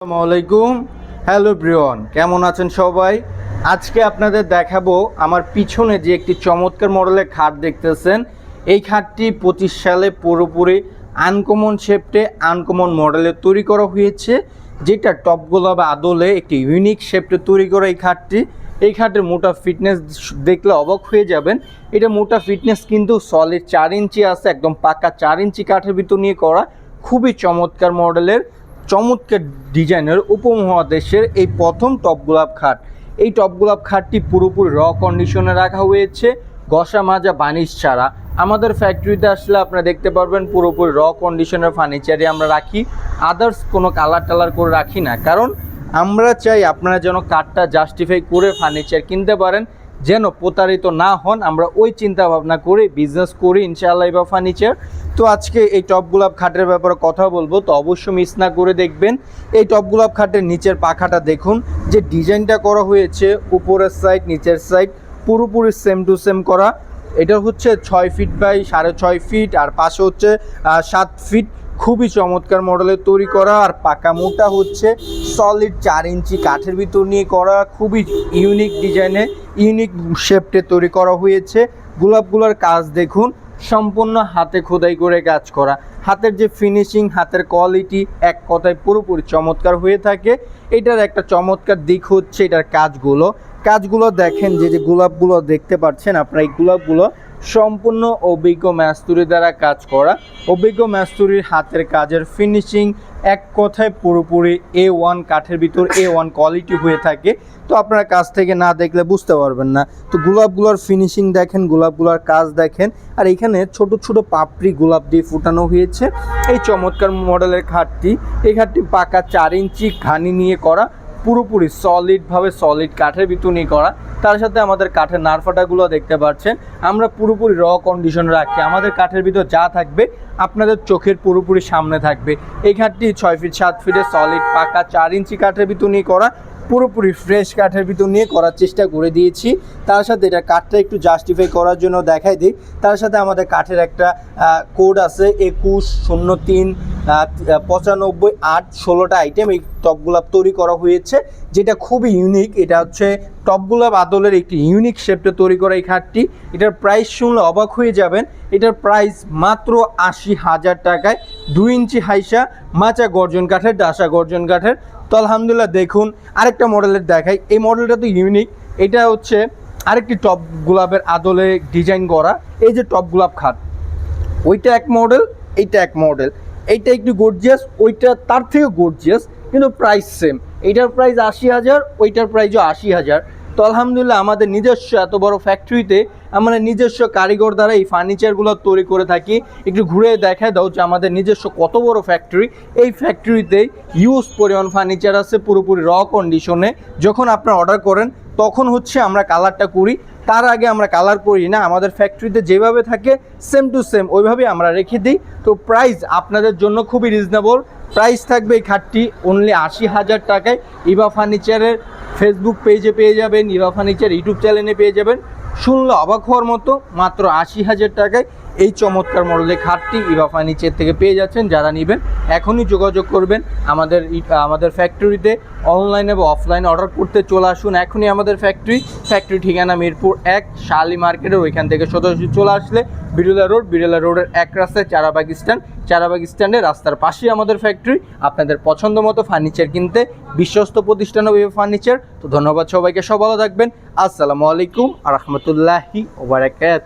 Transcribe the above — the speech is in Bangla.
আসসালামু আলাইকুম হ্যালো ব্রিয়ন কেমন আছেন সবাই? আজকে আপনাদের দেখাবো আমার পিছনে যে একটি চমৎকার মডেলের খাট দেখতেছেন। এই খাটটি পঁচিশ সালে পুরোপুরি আনকমন শেপটে আনকমন মডেলে তৈরি করা হয়েছে, যেটা টপ গোলাপ আদলে একটি ইউনিক শেপটে তৈরি করা এই খাটটি। এই খাটের মোটা ফিটনেস দেখলে অবাক হয়ে যাবেন। এটা মোটা ফিটনেস কিন্তু সলিড চার ইঞ্চি আছে, একদম পাকা চার ইঞ্চি কাঠের ভিতর নিয়ে করা। খুবই চমৎকার মডেলের। চমৎকার ডিজাইনের উপমহাদেশের এই প্রথম টপ গোলাপ খাট। এই টপ গোলাপ খাটটি পুরোপুরি র কন্ডিশনে রাখা হয়েছে। গসা মাজা বানিশ ছাড়া। আমাদের ফ্যাক্টরিতে আসলে আপনারা দেখতে পারবেন পুরোপুরি র কন্ডিশনের ফার্নিচারই আমরা রাখি। আদার্স কোনো কালার টালার করে রাখি না। কারণ আমরা চাই আপনারা যেন কাঠটা জাস্টিফাই করে ফার্নিচার কিনতে পারেন। যেন প্রতারিত না হন, আমরা ওই চিন্তা ভাবনা করে বিজনেস করি ইনশাআল্লাহ বা ফার্নিচার তো আজকে এই টপ গোলাপ খাটের ব্যাপারে কথা বলব, তো অবশ্যই মিস না করে দেখবেন। এই টপ গোলাপ খাটের নিচের পাখাটা দেখুন, যে ডিজাইনটা করা হয়েছে, উপরের সাইড নিচের সাইড পুরোপুরি সেম টু সেম করা। এটা হচ্ছে ছয় ফিট বাই সাড়ে ছয় ফিট আর পাশে হচ্ছে সাত ফিট খুবই চমৎকার মডেলের তৈরি করা, আর পাকা মোটা হচ্ছে সলিড চার ইঞ্চি কাঠের ভিতর নিয়ে করা, খুবই ইউনিক ডিজাইনে ইউনিক শেপটে তৈরি করা হয়েছে। গোলাপগুলোর কাজ দেখুন, সম্পূর্ণ হাতে খোদাই করে কাজ করা। হাতের যে ফিনিশিং হাতের কোয়ালিটি এক কথায় পুরোপুরি চমৎকার হয়ে থাকে। এটার একটা চমৎকার দিক হচ্ছে এটার কাজগুলো। কাজগুলো দেখেন, যে যে গোলাপগুলো দেখতে পাচ্ছেন আপনারা, এই গোলাপগুলো সম্পূর্ণ অভিজ্ঞ ম্যাস্তুরি দ্বারা কাজ করা। অভিজ্ঞ ম্যাস্তুরির হাতের কাজের ফিনিশিং এক কথায় পুরোপুরি এ ওয়ান কাঠের ভিতর এ ওয়ান কোয়ালিটি হয়ে থাকে। তো আপনারা কাজ থেকে না দেখলে বুঝতে পারবেন না। তো গোলাপগুলোর ফিনিশিং দেখেন, গোলাপগুলোর কাজ দেখেন। আর এখানে ছোট ছোট পাপড়ি গোলাপ দিয়ে ফুটানো হয়েছে। এই চমৎকার মডেলের খাটটি, এই খাটটি পাকা চার ইঞ্চি ঘানি নিয়ে করা। পুরোপুরি সলিডভাবে সলিড কাঠের বিতুনি করা। তার সাথে আমাদের কাঠের নারফাটাগুলো দেখতে পাচ্ছেন। আমরা পুরোপুরি র কন্ডিশন রাখি। আমাদের কাঠের ভিতর যা থাকবে আপনাদের চোখের পুরোপুরি সামনে থাকবে। এই ঘাটটি ছয় ফিট সাত ফিটে সলিড পাকা, চার ইঞ্চি কাঠের বিতুনি করা। পুরোপুরি ফ্রেশ কাঠের ভিতর নিয়ে করার চেষ্টা করে দিয়েছি। তার সাথে এটা কাঠটা একটু জাস্টিফাই করার জন্য দেখাই দিই। তার সাথে আমাদের কাঠের একটা কোড আছে একুশ শূন্য তিন পঁচানব্বই আট, ষোলোটা আইটেম এই টপ গোলাপ তৈরি করা হয়েছে। যেটা খুবই ইউনিক এটা হচ্ছে টপ গোলাপ আদলের একটি ইউনিক শেপটা তৈরি করা এই খাটটি। এটার প্রাইস শুনলে অবাক হয়ে যাবেন। এটার প্রাইস মাত্র আশি হাজার টাকায় দুই ইঞ্চি হাইসা মাচা গর্জন কাঠের, ডাসা গর্জন কাঠের। তো আলহামদুলিল্লাহ দেখুন, আরেকটা মডেলের দেখাই। এই মডেলটা তো ইউনিক এটা হচ্ছে আরেকটি টপ গোলাপের আদলে ডিজাইন করা। এই যে টপ গোলাপ খাট, ওইটা এক মডেল এইটা এক মডেল এইটা একটু গর্জিয়াস ওইটা তার থেকেও গর্জিয়াস কিন্তু প্রাইস সেম এইটার প্রাইস আশি হাজার, ওইটার প্রাইসও আশি হাজার। তো আলহামদুলিল্লাহ আমাদের নিজস্ব এত বড় ফ্যাক্টরিতে আমরা নিজস্ব কারিগর দ্বারা এই ফার্নিচারগুলো তৈরি করে থাকি। একটু ঘুরে দেখা দাও যে আমাদের নিজস্ব কত বড় ফ্যাক্টরি এই ফ্যাক্টরিতে ইউজ পরিমাণ ফার্নিচার আছে পুরোপুরি র কন্ডিশনে যখন আপনারা অর্ডার করেন, তখন হচ্ছে আমরা কালারটা করি। তার আগে আমরা কালার করি না, আমাদের ফ্যাক্টরিতে যেভাবে থাকে সেম টু সেম ওইভাবেই আমরা রেখে দিই। তো প্রাইস আপনাদের জন্য খুবই রিজনেবল প্রাইস থাকবে এই খাটটি অনলি আশি হাজার টাকায়। ইভা ফার্নিচারের ফেসবুক পেজে পেয়ে যাবেন ইভা ফার্নিচার ইউটিউব চ্যানেলে পেয়ে যাবেন। শুনলে অবাক হওয়ার মতো মাত্র আশি হাজার টাকায় এই চমৎকার মডেলের খাটটি ইভা ফার্নিচার থেকে পেয়ে যাচ্ছেন। যারা নেবেন, এখনই যোগাযোগ করবেন আমাদের আমাদের ফ্যাক্টরিতে অনলাইনে বা অফলাইনে অর্ডার করতে চলে আসুন। এখনই আমাদের ফ্যাক্টরি ফ্যাক্টরি ঠিকানা মিরপুর এক, শালি মার্কেটের ওইখান থেকে সোজাসুজি চলে আসলে বিড়লা রোড বিড়লা রোডের এক রাস্তায় চারা স্ট্যান্ড চারাবাগ স্ট্যান্ডে রাস্তার পাশেই আমাদের ফ্যাক্টরি আপনাদের পছন্দ মতো ফার্নিচার কিনতে বিশ্বস্ত প্রতিষ্ঠান হবে ফার্নিচার তো ধন্যবাদ সবাইকে সব ভালো থাকবেন। আসসালামু আলাইকুম আ রহমতুল্লাহি ওবারাকাত